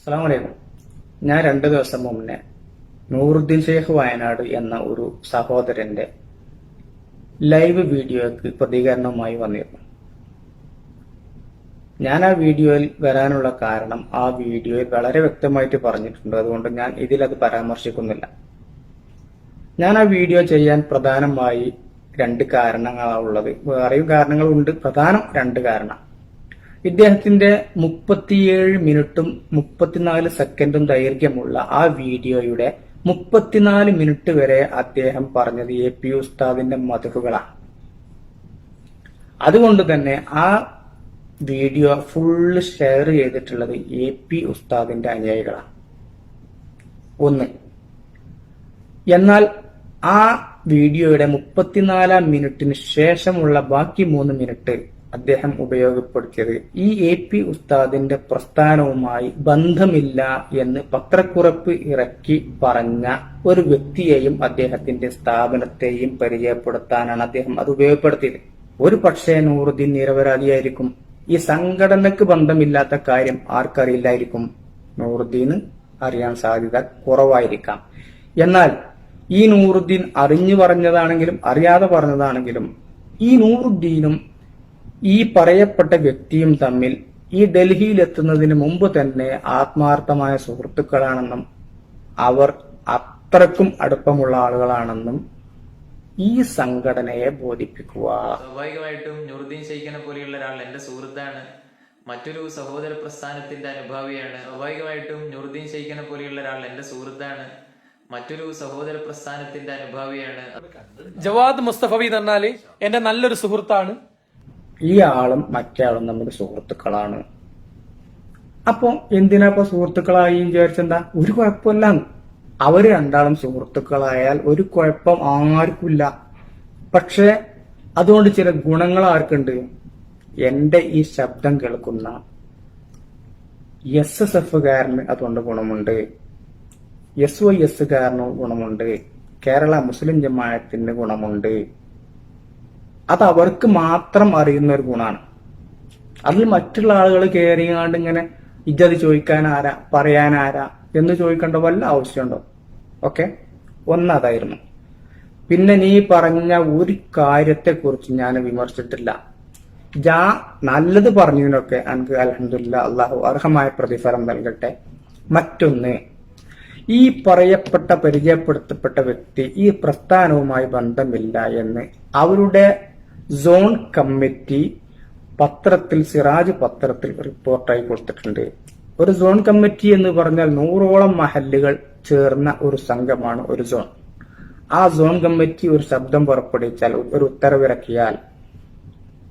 അസ്സാം ഞാൻ രണ്ട് ദിവസം മുന്നേ നൂറുദ്ദീൻ ഷെയ്ഖ് വയനാട് എന്ന ഒരു സഹോദരന്റെ ലൈവ് വീഡിയോയ്ക്ക് പ്രതികരണവുമായി വന്നിരുന്നു. ഞാൻ ആ വീഡിയോയിൽ വരാനുള്ള കാരണം ആ വീഡിയോയിൽ വളരെ വ്യക്തമായിട്ട് പറഞ്ഞിട്ടുണ്ട്. അതുകൊണ്ട് ഞാൻ ഇതിലത് പരാമർശിക്കുന്നില്ല. ഞാൻ ആ വീഡിയോ ചെയ്യാൻ പ്രധാനമായി രണ്ട് കാരണങ്ങളാണ് ഉള്ളത്. വേറെയും കാരണങ്ങളുണ്ട്. പ്രധാനം രണ്ട് കാരണം. ഇദ്ദേഹത്തിന്റെ മുപ്പത്തിയേഴ് മിനിറ്റും മുപ്പത്തിനാല് സെക്കൻഡും ദൈർഘ്യമുള്ള ആ വീഡിയോയുടെ മുപ്പത്തിനാല് മിനിറ്റ് വരെ അദ്ദേഹം പറഞ്ഞത് എ പി ഉസ്താദിന്റെ മധുറുകളാണ് അതുകൊണ്ട് തന്നെ ആ വീഡിയോ ഫുള്ള് ഷെയർ ചെയ്തിട്ടുള്ളത് എ പി ഉസ്താദിന്റെ അനുയായികളാണ്. ഒന്ന് എന്നാൽ ആ വീഡിയോയുടെ മുപ്പത്തിനാലാം മിനിറ്റിന് ശേഷമുള്ള ബാക്കി മൂന്ന് മിനിറ്റ് അദ്ദേഹം ഉപയോഗപ്പെടുത്തിയത്. ഈ എ പി ഉസ്താദിന്റെ പ്രസ്ഥാനവുമായി ബന്ധമില്ല എന്ന് പത്രക്കുറപ്പ് ഇറക്കി പറഞ്ഞ ഒരു വ്യക്തിയെയും അദ്ദേഹത്തിന്റെ സ്ഥാപനത്തെയും പരിചയപ്പെടുത്താനാണ് അദ്ദേഹം അത് ഉപയോഗപ്പെടുത്തിയത്. ഒരു പക്ഷേ നൂറുദ്ദീൻ നിരപരാധിയായിരിക്കും. ഈ സംഘടനക്ക് ബന്ധമില്ലാത്ത കാര്യം ആർക്കറിയില്ലായിരിക്കും. നൂറുദ്ദീന് അറിയാൻ സാധ്യത കുറവായിരിക്കാം. എന്നാൽ ഈ നൂറുദ്ദീൻ അറിഞ്ഞു പറഞ്ഞതാണെങ്കിലും അറിയാതെ പറഞ്ഞതാണെങ്കിലും ഈ നൂറുദ്ദീനും ഈ പറയപ്പെട്ട വ്യക്തിയും തമ്മിൽ ഈ ഡൽഹിയിൽ എത്തുന്നതിന് മുമ്പ് തന്നെ ആത്മാർത്ഥമായ സുഹൃത്തുക്കളാണെന്നും അവർ അത്രക്കും അടുപ്പമുള്ള ആളുകളാണെന്നും ഈ സംഘടനയെ ബോധിപ്പിക്കുക. സ്വാഭാവികമായിട്ടും നുറുദ്ദീൻ ഷെയ്ഖിനെ പോലെയുള്ള ഒരാൾ എന്റെ സുഹൃത്താണ്. മറ്റൊരു സഹോദര പ്രസ്ഥാനത്തിന്റെ അനുഭാവിയാണ്. സ്വാഭാവികമായിട്ടും നുറുദ്ദീൻ ഷെയ്ഖിനെ പോലെയുള്ള ഒരാൾ എന്റെ സുഹൃത്താണ്. മറ്റൊരു സഹോദര പ്രസ്ഥാനത്തിന്റെ അനുഭാവിയാണ്. ജവാദ് മുസ്തഫവി എന്ന് പറഞ്ഞാൽ എന്റെ നല്ലൊരു സുഹൃത്താണ്. ഈ ആളും മറ്റേ നമ്മുടെ സുഹൃത്തുക്കളാണ്. അപ്പൊ എന്തിനാ ഇപ്പൊ സുഹൃത്തുക്കളായി വിചാരിച്ചെന്താ ഒരു കുഴപ്പമില്ല അവർ രണ്ടാളും സുഹൃത്തുക്കളായാൽ ഒരു കുഴപ്പം ആർക്കുമില്ല. പക്ഷെ അതുകൊണ്ട് ചില ഗുണങ്ങൾ ആർക്കുണ്ട്? എന്റെ ഈ ശബ്ദം കേൾക്കുന്ന എസ് എസ് എഫുകാരന് അതുകൊണ്ട് ഗുണമുണ്ട്. എസ് വൈ എസ് കാരന് ഗുണമുണ്ട്. കേരള മുസ്ലിം ജമാഅത്തിന് ഗുണമുണ്ട്. അത് അവർക്ക് മാത്രം അറിയുന്ന ഒരു ഗുണമാണ്. അതിൽ മറ്റുള്ള ആളുകൾ കയറിയാണ്ട് ഇങ്ങനെ ഇജ്ജത് ചോദിക്കാൻ ആരാ പറയാൻ ആരാ എന്ന് ചോദിക്കേണ്ട വല്ല ആവശ്യമുണ്ടോ? ഓക്കെ? ഒന്നതായിരുന്നു. പിന്നെ നീ പറഞ്ഞ ഒരു കാര്യത്തെ കുറിച്ച് ഞാൻ വിമർശിച്ചിട്ടില്ല. ജാ നല്ലത് പറഞ്ഞതിനൊക്കെ എനിക്ക് അലഹമില്ല അള്ളാഹു അർഹമായ പ്രതിഫലം നൽകട്ടെ. മറ്റൊന്ന് ഈ പറയപ്പെട്ട പരിചയപ്പെടുത്തപ്പെട്ട വ്യക്തി ഈ പ്രസ്ഥാനവുമായി ബന്ധമില്ല എന്ന് അവരുടെ സോൺ കമ്മിറ്റി പത്രത്തിൽ സിറാജ് പത്രത്തിൽ റിപ്പോർട്ടായി കൊടുത്തിട്ടുണ്ട്. ഒരു സോൺ കമ്മിറ്റി എന്ന് പറഞ്ഞാൽ നൂറോളം മഹല്ലുകൾ ചേർന്ന ഒരു സംഘമാണ് ഒരു സോൺ ആ സോൺ കമ്മിറ്റി ഒരു ശബ്ദം പുറപ്പെടുവിച്ചാൽ ഒരു ഉത്തരവിറക്കിയാൽ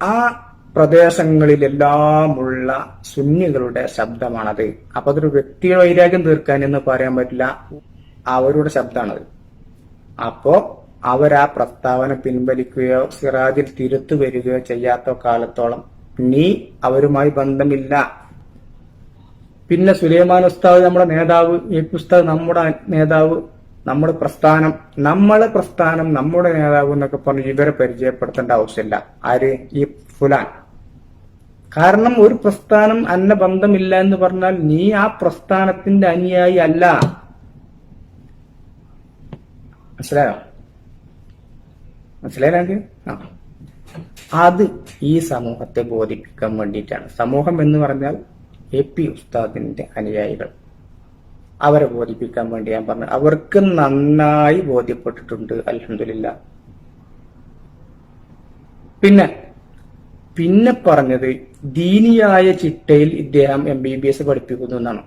ആ പ്രദേശങ്ങളിലെല്ലാമുള്ള സുന്നികളുടെ ശബ്ദമാണത്. അപ്പൊ അതൊരു വ്യക്തിയുടെ വൈരാഗ്യം തീർക്കാൻ എന്ന് പറയാൻ പറ്റില്ല. അവരുടെ ശബ്ദമാണത്. അപ്പോ അവർ ആ പ്രസ്താവന പിൻവലിക്കുകയോ സിറാജിൽ തിരുത്തു വരികയോ ചെയ്യാത്ത കാലത്തോളം നീ അവരുമായി ബന്ധമില്ല. പിന്നെ സുലൈമാൻ ഉസ്താവ് നമ്മുടെ നേതാവ് ഈ പി ഉസ്താദ് നമ്മുടെ നേതാവ് നമ്മുടെ പ്രസ്ഥാനം നമ്മളെ പ്രസ്ഥാനം നമ്മുടെ നേതാവ് എന്നൊക്കെ പറഞ്ഞ് ഇവരെ പരിചയപ്പെടുത്തേണ്ട ആവശ്യമില്ല. ആര്? ഈ ഫുലാൻ. കാരണം ഒരു പ്രസ്ഥാനം അന്ന ബന്ധമില്ല എന്ന് പറഞ്ഞാൽ നീ ആ പ്രസ്ഥാനത്തിന്റെ അനുയായി അല്ല. മനസ്സിലായോ? മനസ്സിലായാലെങ്കിൽ ആ. അത് ഈ സമൂഹത്തെ ബോധിപ്പിക്കാൻ വേണ്ടിയിട്ടാണ്. സമൂഹം എന്ന് പറഞ്ഞാൽ എ പി ഉസ്താദിന്റെ അനുയായികൾ. അവരെ ബോധിപ്പിക്കാൻ വേണ്ടി ഞാൻ പറഞ്ഞു. അവർക്ക് നന്നായി ബോധ്യപ്പെട്ടിട്ടുണ്ട്. അലഹമില്ല പിന്നെ പിന്നെ പറഞ്ഞത് ദീനിയായ ചിട്ടയിൽ ഇദ്ദേഹം എം ബി ബി എസ് പഠിപ്പിക്കുന്നു എന്നാണ്.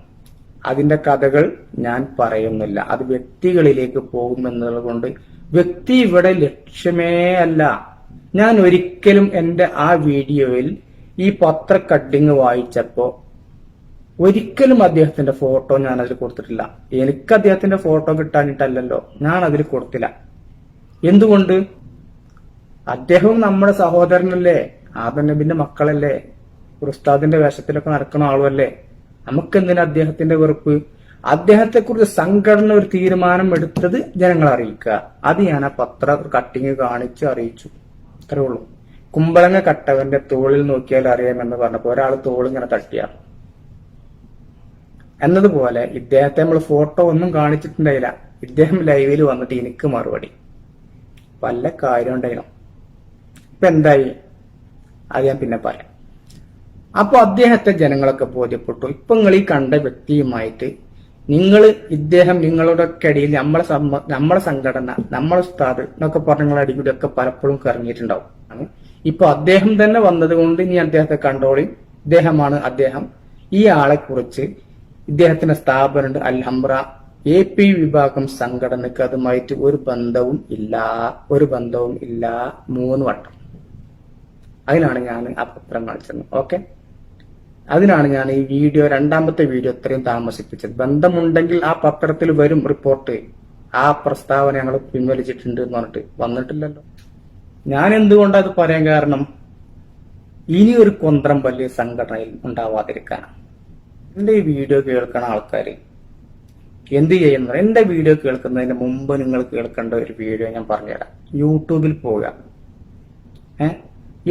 അതിന്റെ കഥകൾ ഞാൻ പറയുന്നില്ല. അത് വ്യക്തികളിലേക്ക് പോകുമെന്നുള്ളത് കൊണ്ട് വ്യക്തി ഇവിടെ ലക്ഷ്യമേ അല്ല. ഞാൻ ഒരിക്കലും എന്റെ ആ വീഡിയോയിൽ ഈ പത്ര കട്ടിങ് വായിച്ചപ്പോ ഒരിക്കലും അദ്ദേഹത്തിന്റെ ഫോട്ടോ ഞാൻ അതിൽ കൊടുത്തിട്ടില്ല. എനിക്ക് അദ്ദേഹത്തിന്റെ ഫോട്ടോ കിട്ടാനിട്ടല്ലോ ഞാൻ അതിൽ കൊടുത്തില്ല. എന്തുകൊണ്ട്? അദ്ദേഹവും നമ്മുടെ സഹോദരനല്ലേ? ആദം നബിന്റെ മക്കളല്ലേ ഉസ്താദിന്റെ വേഷത്തിലൊക്കെ നടക്കുന്ന ആളുമല്ലേ? നമുക്കെന്തിനാ അദ്ദേഹത്തിന്റെ വെറുപ്പ്? അദ്ദേഹത്തെ കുറിച്ച് സംഘടന ഒരു തീരുമാനം എടുത്തത് ജനങ്ങളെ അറിയിക്കുക. അത് ഞാൻ ആ പത്ര കട്ടിങ് കാണിച്ച് അറിയിച്ചു. അത്രേ ഉള്ളൂ. കുമ്പളങ്ങ കട്ടവന്റെ തോളിൽ നോക്കിയാൽ അറിയാമെന്ന് പറഞ്ഞപ്പോ ഒരാൾ തോളിങ്ങനെ തട്ടിയാ. എന്നതുപോലെ ഇദ്ദേഹത്തെ നമ്മൾ ഫോട്ടോ ഒന്നും കാണിച്ചിട്ടുണ്ടായില്ല. ഇദ്ദേഹം ലൈവിൽ വന്നിട്ട് എനിക്ക് മറുപടി. വല്ല കാര്യം ഉണ്ടായിരുന്നു ഇപ്പൊ എന്തായി? അത് ഞാൻ പിന്നെ പറയാം. അപ്പൊ അദ്ദേഹത്തെ ജനങ്ങളൊക്കെ ബോധ്യപ്പെട്ടു. ഇപ്പൊ നിങ്ങൾ ഈ കണ്ട വ്യക്തിയുമായിട്ട് നിങ്ങൾ ഇദ്ദേഹം നിങ്ങളുടെ ഒക്കെ ഇടയിൽ നമ്മളെ നമ്മളെ സംഘടന നമ്മളെ ഉസ്താദ് എന്നൊക്കെ പറഞ്ഞ നിങ്ങളുടെ ഒക്കെ പലപ്പോഴും കറങ്ങിയിട്ടുണ്ടാവും. ഇപ്പൊ അദ്ദേഹം തന്നെ വന്നത് കൊണ്ട് ഇനി അദ്ദേഹത്തെ കണ്ടോളി. ഇദ്ദേഹമാണ് അദ്ദേഹം. ഈ ആളെ കുറിച്ച് ഇദ്ദേഹത്തിന്റെ സ്ഥാപനമുണ്ട് അൽഹംറ. എ പി വിഭാഗം സംഘടനക്ക് അതുമായിട്ട് ഒരു ബന്ധവും ഇല്ല ഒരു ബന്ധവും ഇല്ല മൂന്ന് വട്ടം. അതിനാണ് ഞാൻ ആ പത്രം കാണിച്ചത്. ഓക്കെ? അതിനാണ് ഞാൻ ഈ വീഡിയോ രണ്ടാമത്തെ വീഡിയോ ഇത്രയും താമസിപ്പിച്ചത്. ബന്ധമുണ്ടെങ്കിൽ ആ പത്രത്തിൽ വരും റിപ്പോർട്ട്. ആ പ്രസ്താവന ഞങ്ങൾ പിൻവലിച്ചിട്ടുണ്ട് എന്ന് പറഞ്ഞിട്ട് വന്നിട്ടില്ലല്ലോ. ഞാൻ എന്തുകൊണ്ടത് അത് പറയാൻ കാരണം? ഇനി ഒരു കൊന്ത്രം വലിയ സംഘടനയിൽ ഉണ്ടാവാതിരിക്കാനാണ് എന്റെ ഈ വീഡിയോ കേൾക്കണ ആൾക്കാർ എന്ത് ചെയ്യുന്നത് എന്റെ വീഡിയോ കേൾക്കുന്നതിന് മുമ്പ് നിങ്ങൾ കേൾക്കേണ്ട ഒരു വീഡിയോ ഞാൻ പറഞ്ഞുതരാം. യൂട്യൂബിൽ പോവുക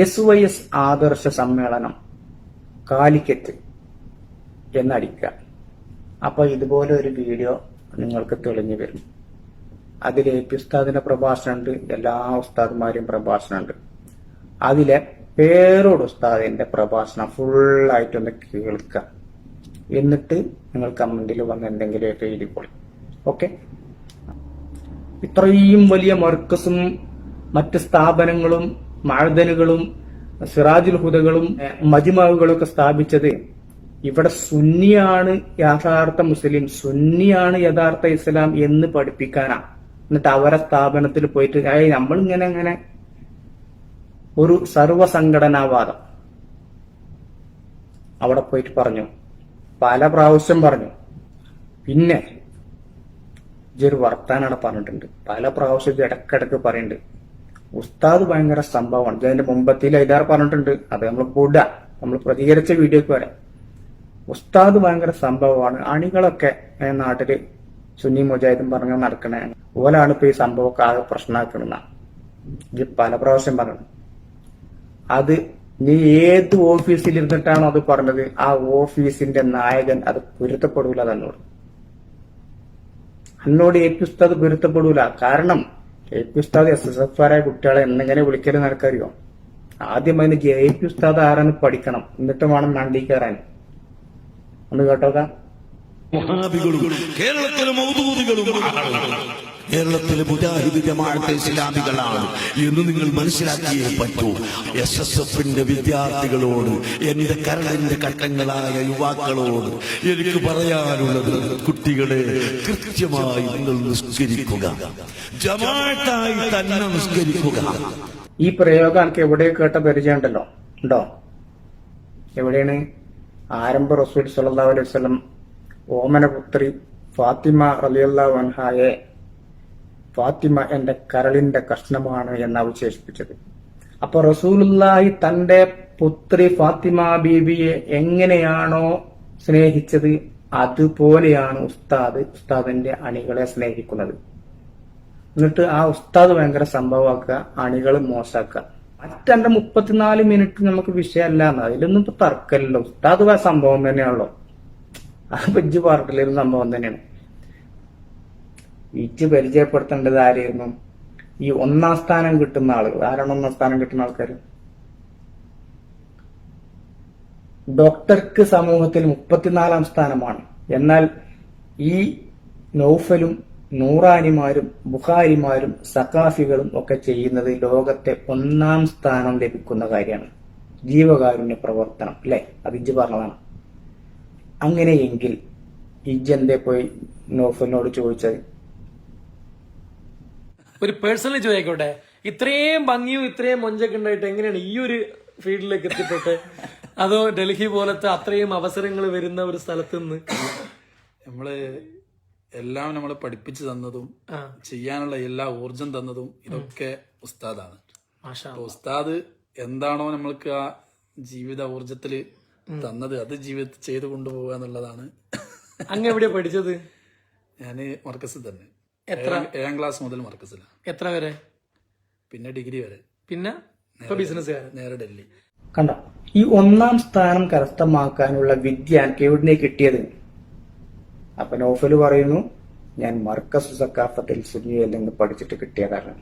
എസ് വൈ എസ് ആദർശ സമ്മേളനം. കാലിക്കറ്റ് എന്നടിക്കുക. അപ്പോൾ ഇതുപോലെ ഒരു വീഡിയോ നിങ്ങൾക്ക് തെളിഞ്ഞു വരും. അതിൽ എ പി ഉസ്താദിന്റെ പ്രഭാഷണമുണ്ട് എല്ലാ ഉസ്താദുമാരെയും പ്രഭാഷണമുണ്ട്. അതിലെ പേരോട് ഉസ്താദിന്റെ പ്രഭാഷണം ഫുള്ളായിട്ടൊന്ന് കേൾക്കുക എന്നിട്ട് നിങ്ങൾ കമന്റിൽ വന്ന് എന്തെങ്കിലുമൊക്കെ എഴുതിക്കോളി. ഓക്കെ? ഇത്രയും വലിയ മർക്കസും മറ്റ് സ്ഥാപനങ്ങളും മഴദനുകളും സിറാജുൽ ഹുദകളും മജിമാവുകളും ഒക്കെ സ്ഥാപിച്ചത് ഇവിടെ സുന്നിയാണ് യഥാർത്ഥ മുസ്ലിം സുന്നിയാണ് യഥാർത്ഥ ഇസ്ലാം എന്ന് പഠിപ്പിക്കാനാ. എന്നിട്ട് അവരെ സ്ഥാപനത്തിൽ പോയിട്ട് ഏയ് നമ്മൾ ഇങ്ങനെ ഇങ്ങനെ ഒരു സർവസംഘടനാവാദം അവിടെ പോയിട്ട് പറഞ്ഞു. പല പ്രാവശ്യം പറഞ്ഞു. പിന്നെ ഇതൊരു വർത്താനാണ് പറഞ്ഞിട്ടുണ്ട്. പല പ്രാവശ്യം ഇത് ഇടക്കിടക്ക് പറയുന്നുണ്ട്. ഉസ്താദ് ഭയങ്കര സംഭവമാണ്. ഇതിന്റെ മുമ്പത്തിൽ ഐദാർ പറഞ്ഞിട്ടുണ്ട്. അത് നമ്മൾ കൂടുക നമ്മൾ പ്രതികരിച്ച വീഡിയോക്ക് വരാം. ഉസ്താദ് ഭയങ്കര സംഭവമാണ്. അണികളൊക്കെ നാട്ടിൽ സുന്നി മുജാഹിദും പറഞ്ഞ നടക്കണേ. ഓലാണ് ഇപ്പൊ ഈ സംഭവമൊക്കെ ആകെ പ്രശ്നമാക്കണെന്ന ഇത് പല പ്രാവശ്യം പറഞ്ഞു അത് നീ ഏത് ഓഫീസിൽ ഇരുന്നിട്ടാണോ അത് പറഞ്ഞത് ആ ഓഫീസിന്റെ നായകൻ അത് പൊരുത്തപ്പെടൂല തന്നോട് പി ഉസ്താദ് പൊരുത്തപ്പെടൂല. കാരണം എ പി ഉസ്താദ് എസ് എസ് എഫ് ആരായ കുട്ടികളെ എന്നെങ്ങനെ വിളിക്കൽ നിനക്കറിയോ ആദ്യം അതിന് എ പി ഉസ്താദ് ആരാന്ന് പഠിക്കണം. എന്നിട്ട് വേണം മണ്ടി കയറാൻ. ഒന്ന് കേട്ടോക്കാം? കേരളത്തിലെ മൗദൂദികളും. കേരളത്തിലെ മുജാഹിദ് ജമാഅത്തെ ഇസ്ലാമികളാണ് എന്ന് നിങ്ങൾ മനസ്സിലാക്കിയേ പറ്റൂ. എസ് എസ് എഫിന്റെ വിദ്യാർത്ഥികളോട് എന്റെ കരളിന്റെ ഘട്ടങ്ങളായ യുവാക്കളോട് എനിക്ക് പറയാനുള്ളത് കുട്ടികളെ കൃത്യമായി നിങ്ങൾ നിസ്കരിക്കുക. ജമാഅത്തായി തന്നെ നിസ്കരിക്കുക. ഈ പ്രയോഗം എനിക്ക് എവിടെ കേട്ട പരിചയമുണ്ടല്ലോ? ഉണ്ടോ? എവിടെയാണ്? ആരംഭ റസൂൽ സല്ലല്ലാഹു അലൈഹി വസല്ലം ഓമനപുത്രി ഫാത്തിമ റളിയല്ലാഹു അൻഹായെ ഫാത്തിമ എന്റെ കരളിന്റെ കഷ്ണമാണ് എന്ന് അവശേഷിപ്പിച്ചത്. അപ്പൊ റസൂലുള്ളാഹി തന്റെ പുത്രി ഫാത്തിമ ബീബിയെ എങ്ങനെയാണോ സ്നേഹിച്ചത് അതുപോലെയാണ് ഉസ്താദ് ഉസ്താദിന്റെ അണികളെ സ്നേഹിക്കുന്നത്. എന്നിട്ട് ആ ഉസ്താദ് ഭയങ്കര സംഭവമാക്കുക അണികൾ മോശാക്കുക മറ്റെന്റെ മുപ്പത്തിനാല് മിനിറ്റ് നമുക്ക് വിഷയമല്ല എന്ന്. അതിലൊന്നും ഇപ്പൊ തർക്കമില്ലല്ലോ ഉസ്താദ് സംഭവം തന്നെയാണല്ലോ. ആ ബജ്ജ് പാർട്ടിലൊരു സംഭവം തന്നെയാണ്. ഇച്ച് പരിചയപ്പെടുത്തേണ്ടത് ആരായിരുന്നു? ഈ ഒന്നാം സ്ഥാനം കിട്ടുന്ന ആളുകൾ. ആരാണ് ഒന്നാം സ്ഥാനം കിട്ടുന്ന ആൾക്കാർ? ഡോക്ടർക്ക് സമൂഹത്തിൽ മുപ്പത്തിനാലാം സ്ഥാനമാണ്. എന്നാൽ ഈ നൗഫലും നൂറാനിമാരും ബുഹാരിമാരും സഖാഫികളും ഒക്കെ ചെയ്യുന്നത് ലോകത്തെ ഒന്നാം സ്ഥാനം ലഭിക്കുന്ന കാര്യമാണ്. ജീവകാരുണ്യ പ്രവർത്തനം അല്ലെ? അത് ഇജ്ജ് പറഞ്ഞതാണ്. അങ്ങനെയെങ്കിൽ ഇജ്ജെന്തേ പോയി നൗഫലിനോട് ചോദിച്ചത്? ഒരു പേഴ്സണലി ചോദിക്കോട്ടെ ഇത്രയും ഭംഗിയും ഇത്രയും മൊഞ്ചൊക്കെ ഉണ്ടായിട്ട് എങ്ങനെയാണ് ഈ ഒരു ഫീൽഡിലേക്ക് എത്തിപ്പെട്ട് അതോ ഡൽഹി പോലത്തെ അത്രയും അവസരങ്ങൾ വരുന്ന ഒരു സ്ഥലത്ത് നിന്ന്? നമ്മൾ എല്ലാം നമ്മളെ പഠിപ്പിച്ചു തന്നതും. ചെയ്യാനുള്ള എല്ലാ ഊർജം തന്നതും ഇതൊക്കെ ഉസ്താദാണ്. ഉസ്താദ് എന്താണോ നമ്മൾക്ക് ആ ജീവിത ഊർജത്തിൽ തന്നത് അത് ജീവിതത്തിൽ ചെയ്തു കൊണ്ടുപോകുക എന്നുള്ളതാണ്. അങ്ങ് എവിടെയാ പഠിച്ചത്? ഞാൻ മർക്കസിൽ തന്നെ. എത്ര? ഏഴാം- ക്ലാസ് മുതൽ മർക്കസിലാണ് എത്ര വരെ? പിന്നെ ഡിഗ്രി വരെ. പിന്നെ? ഇപ്പൊ ബിസിനസ്സുകാരൻ നേരെ ഡൽഹി. കണ്ട ഈ ഒന്നാം സ്ഥാനം കരസ്ഥമാക്കാനുള്ള വിദ്യ എനിക്ക് എവിടുന്നേ കിട്ടിയത്. അപ്പൊ നോഫൽ പറയുന്നു ഞാൻ മർക്കസ് സക്കാഫത്തിൽ സുനിയയിൽ നിന്ന് പഠിച്ചിട്ട് കിട്ടിയതാണ്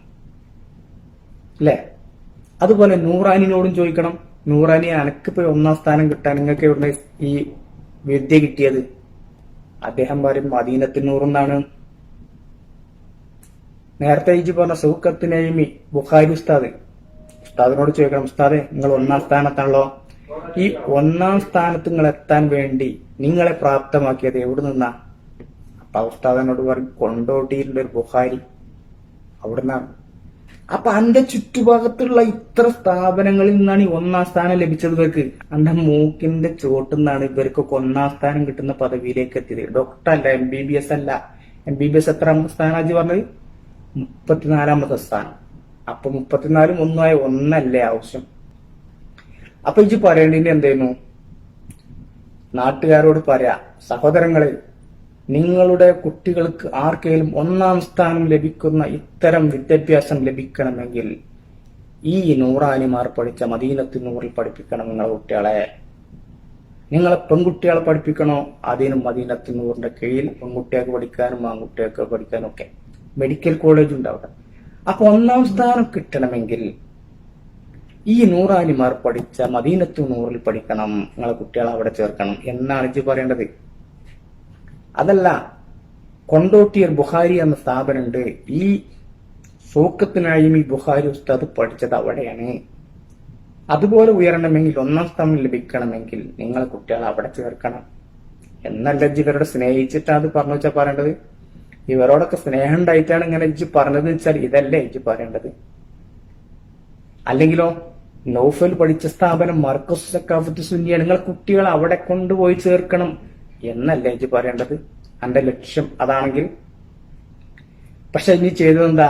അല്ലേ അതുപോലെ നൂറാനിനോടും ചോദിക്കണം നൂറാനി അനക്കിപ്പോ ഒന്നാം സ്ഥാനം കിട്ടാൻ നിങ്ങൾക്ക് എവിടുന്ന ഈ വിദ്യ കിട്ടിയത്? അദ്ദേഹം പറയും മദീനത്തിൽ നൂറെന്നാണ്. നേരത്തെ ഇജി പറഞ്ഞ സൗക്കത്തിനെയും ബുഖാരി ഉസ്താദ് ഉസ്താദിനോട് ചോദിക്കണം ഉസ്താദെ നിങ്ങൾ ഒന്നാം സ്ഥാനത്താണല്ലോ. ഈ ഒന്നാം സ്ഥാനത്ത് നിങ്ങൾ എത്താൻ വേണ്ടി നിങ്ങളെ പ്രാപ്തമാക്കിയത് എവിടെ നിന്നാ? അപ്പൊ ഉസ്താദിനോട് പറഞ്ഞു കൊണ്ടോട്ടിയിലുള്ള ഒരു ബുഖാരി അവിടുന്നാണ് അപ്പൊ അന്റെ ചുറ്റുഭാഗത്തുള്ള ഇത്ര സ്ഥാപനങ്ങളിൽ നിന്നാണ് ഈ ഒന്നാം സ്ഥാനം ലഭിച്ചത് ഇവർക്ക്. അന്റെ മൂക്കിന്റെ ചോട്ടുനിന്നാണ് ഇവർക്കൊക്കെ ഒന്നാം സ്ഥാനം കിട്ടുന്ന പദവിയിലേക്ക് എത്തിയത്. ഡോക്ടർ അല്ല എം ബി ബി എസ് അല്ല. എം ബി ബി എസ് എത്രാമത്തെ സ്ഥാനാജി പറഞ്ഞത്? മുപ്പത്തിനാലാമത്തെ സ്ഥാനം. അപ്പൊ മുപ്പത്തിനാലും ഒന്നുമായ ഒന്നല്ലേ ആവശ്യം? അപ്പൊ ഇജ് പറയേണ്ടതിന്റെ എന്തായിരുന്നു നാട്ടുകാരോട് പറയാ സഹോദരങ്ങളെ നിങ്ങളുടെ കുട്ടികൾക്ക് ആർക്കെങ്കിലും ഒന്നാം സ്ഥാനം ലഭിക്കുന്ന ഇത്തരം വിദ്യാഭ്യാസം ലഭിക്കണമെങ്കിൽ ഈ നൂറാനിമാർ പഠിച്ച മദീനത്ത് നൂറിൽ പഠിപ്പിക്കണം നിങ്ങളെ കുട്ടികളെ. നിങ്ങളെ പെൺകുട്ടികളെ പഠിപ്പിക്കണോ? അതിനും മദീനത്ത് നൂറിന്റെ കീഴിൽ പെൺകുട്ടികൾക്ക് പഠിക്കാനും ആൺകുട്ടികൾക്ക് പഠിക്കാനും ഒക്കെ. മെഡിക്കൽ കോളേജ് ഉണ്ട് അവിടെ അപ്പൊ ഒന്നാം സ്ഥാനം കിട്ടണമെങ്കിൽ ഈ നൂറാനിമാർ പഠിച്ച മദീനത്തു നൂറിൽ പഠിക്കണം നിങ്ങളെ കുട്ടികളെ അവിടെ ചേർക്കണം എന്നാണ് ഇജ്ജ് പറയേണ്ടത്. അതല്ല കൊണ്ടോട്ടിയർ ബുഹാരി എന്ന സ്ഥാപനമുണ്ട്. ഈ സൂക്കത്തിനായും ഈ ബുഹാരി ഉസ്താദ് പഠിച്ചത് അവിടെയാണ്. അതുപോലെ ഉയരണമെങ്കിൽ ഒന്നാം സ്ഥാനം ലഭിക്കണമെങ്കിൽ നിങ്ങളെ കുട്ടികളെ അവിടെ ചേർക്കണം. എന്നല്ല ഇവരോട് സ്നേഹിച്ചിട്ടാണ് അത് പറഞ്ഞു വെച്ചാൽ പറയേണ്ടത്. ഇവരോടൊക്കെ സ്നേഹം ഉണ്ടായിട്ടാണ് ഇങ്ങനെ ഇജ്ജ് പറഞ്ഞത് വെച്ചാൽ ഇതല്ലേ ഇജ്ജ് പറയേണ്ടത്? അല്ലെങ്കിലോ നൗഫൽ പഠിച്ച സ്ഥാപനം മർക്കസ് സക്കാഫത്ത് സുന്നിയാണ്. നിങ്ങൾ കുട്ടികളെ അവിടെ കൊണ്ടുപോയി ചേർക്കണം എന്നല്ലേ ഇജ്ജ് പറയേണ്ടത്? എന്റെ ലക്ഷ്യം അതാണെങ്കിൽ. പക്ഷെ ഇനി ചെയ്തതെന്താ?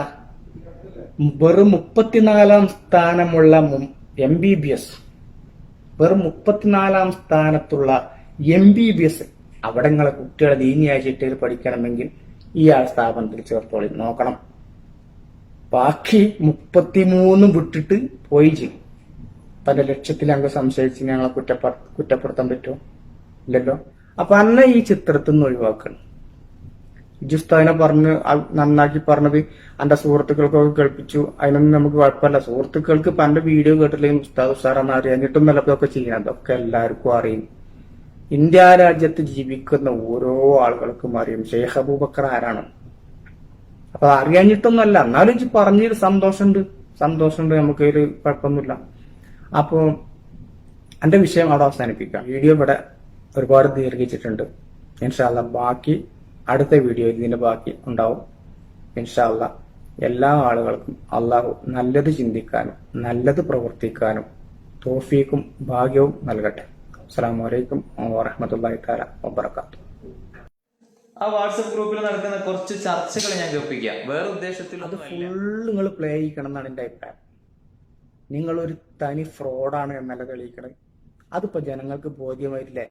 വെറും മുപ്പത്തിനാലാം സ്ഥാനമുള്ള എം ബി ബി എസ് വെറും മുപ്പത്തിനാലാം സ്ഥാനത്തുള്ള എം ബി ബി എസ് അവിടെ നിങ്ങളെ കുട്ടികളെ ദീനിയായ ചിട്ടയിൽ പഠിക്കണമെങ്കിൽ ആ സ്ഥാപനത്തിൽ ചേർത്തോളി. നോക്കണം. ബാക്കി മുപ്പത്തിമൂന്നും വിട്ടിട്ട് പോയി ചെയ്യും. തന്റെ ലക്ഷ്യത്തിൽ അങ്ങ് സംശയിച്ച് ഞങ്ങളെ കുറ്റപ്പെ കുറ്റപ്പെടുത്താൻ പറ്റുമോ? ഇല്ലല്ലോ. അപ്പൊ അന്ന ഈ ചിത്രത്തിൽ നിന്ന് ഒഴിവാക്കണം. ഇജുസ്താദിനെ പറഞ്ഞ് നന്നാക്കി പറഞ്ഞത് എന്റെ സുഹൃത്തുക്കൾക്കൊക്കെ കേൾപ്പിച്ചു. അതിനൊന്നും നമുക്ക് കുഴപ്പമില്ല. സുഹൃത്തുക്കൾക്ക് പണ്ട് വീഡിയോ കേട്ടില്ലെങ്കിൽ ഉസ്താദ് ഉസ്താറെന്ന് അറിയാഞ്ഞിട്ടും നിലപ്പൊക്കെ ചെയ്യണം അതൊക്കെ എല്ലാവർക്കും അറിയും. ഇന്ത്യ രാജ്യത്ത് ജീവിക്കുന്ന ഓരോ ആളുകൾക്കും അറിയും. ഷെയ്ഖ് അബൂബക്കർ ആരാണ്? അപ്പൊ അറിയാഞ്ഞിട്ടൊന്നുമല്ല. എന്നാലും ഇജ്ജ് പറഞ്ഞൊരു സന്തോഷമുണ്ട്. സന്തോഷമുണ്ട്. നമുക്ക് ഒരു കുഴപ്പമൊന്നുമില്ല. അപ്പോ എന്റെ വിഷയം അവിടെ അവസാനിപ്പിക്കാം. വീഡിയോ ഇവിടെ ഒരുപാട് ദീർഘിച്ചിട്ടുണ്ട്. ഇൻഷാല്ല ബാക്കി അടുത്ത വീഡിയോ ഇതിന് ബാക്കി ഉണ്ടാവും. ഇൻഷാല്ല എല്ലാ ആളുകൾക്കും അള്ളാഹു നല്ലത് ചിന്തിക്കാനും നല്ലത് പ്രവർത്തിക്കാനും തോഫീക്കും ഭാഗ്യവും നൽകട്ടെ. അസ്സാം വലൈക്കും വാഹമത്തല്ലാ താല വാബർക്കാത്തു ആ വാട്സപ്പ് ഗ്രൂപ്പിൽ നടക്കുന്ന കുറച്ച് ചർച്ചകൾ ഞാൻ കേൾപ്പിക്കാം വേറെ ഉദ്ദേശത്തിൽ അത് ഫുള്ള് നിങ്ങൾ പ്ലേ ചെയ്യിക്കണം എന്നാണ് എന്റെ അഭിപ്രായം. നിങ്ങളൊരു തനി ഫ്രോഡാണ് എന്നല്ല തെളിയിക്കണത് അതിപ്പോ ജനങ്ങൾക്ക് ബോധ്യമായിട്ടില്ലേ?